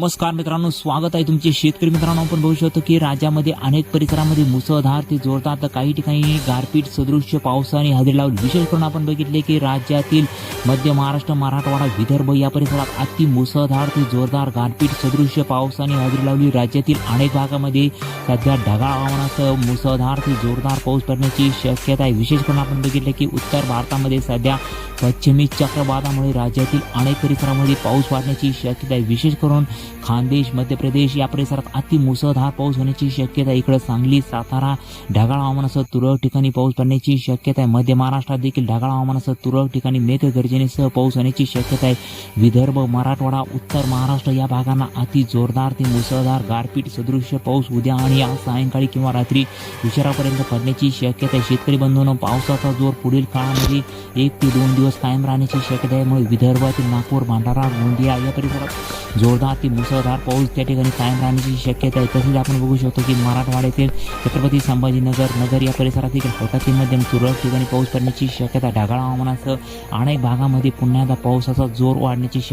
नमस्कार मित्रांनो स्वागत आहे तुमचे शेतकरी मित्रांनो. आपण बघू शकतो की राज्यामध्ये अनेक परिसरामध्ये मुसळधार ते जोरदार तर काही ठिकाणी गारपीट सदृश्य पावसाने हजेरी लावली. विशेष करून आपण बघितले की राज्यातील मध्य महाराष्ट्र मराठवाडा विदर्भ या परिसरात अति मुसळधार ते जोरदार गारपीट सदृश्य पावसाने हजेरी लावली. राज्यातील अनेक भागामध्ये सध्या ढगाळ हवामानासह मुसळधार ते जोरदार पाऊस पडण्याची शक्यता आहे. विशेष करून आपण बघितले की उत्तर भारतामध्ये सध्या पश्चिमी चक्रवादामुळे राज्यातील अनेक परिसरामध्ये पाऊस वाढण्याची शक्यता आहे. विशेष करून खानदेश मध्य प्रदेश या परिसरात अति मुसळधार पाऊस होण्याची शक्यता इकडे सांगली सातारा ढगाळ हवामानासह तुरळक ठिकाणी पाऊस पडण्याची शक्यता आहे. मध्य महाराष्ट्रात देखील ढगाळ हवामानासह तुरळक ठिकाणी मेघगर्जनेसह पाऊस होण्याची शक्यता आहे. विदर्भ मराठवाडा उत्तर महाराष्ट्र या भागांना अति जोरदार ते मुसळधार गारपीट सदृश्य पाऊस उद्या आणि आज सायंकाळी किंवा रात्री उशिरापर्यंत पडण्याची शक्यता आहे. शेतकरी बंधूंनो पावसाचा जोर पुढील काळामध्ये एक ते दोन दिवस कायम राहण्याची शक्यता आहे. मुळे विदर्भातील नागपूर भंडारा गोंदिया या परिसरात जोरदार ते मुसळधार पाऊस त्या ठिकाणी कायम राहण्याची शक्यता आहे. तसेच आपण बघू शकतो की मराठवाड्यातील छत्रपती संभाजीनगर नगर या परिसरात देखील हलका मध्यम तुरळक ठिकाणी पाऊस पडण्याची शक्यता ढगाळ हवामानासह अनेक भागामध्ये पुन्हा एकदा पावसाचा जोर वाढण्याची शक्यता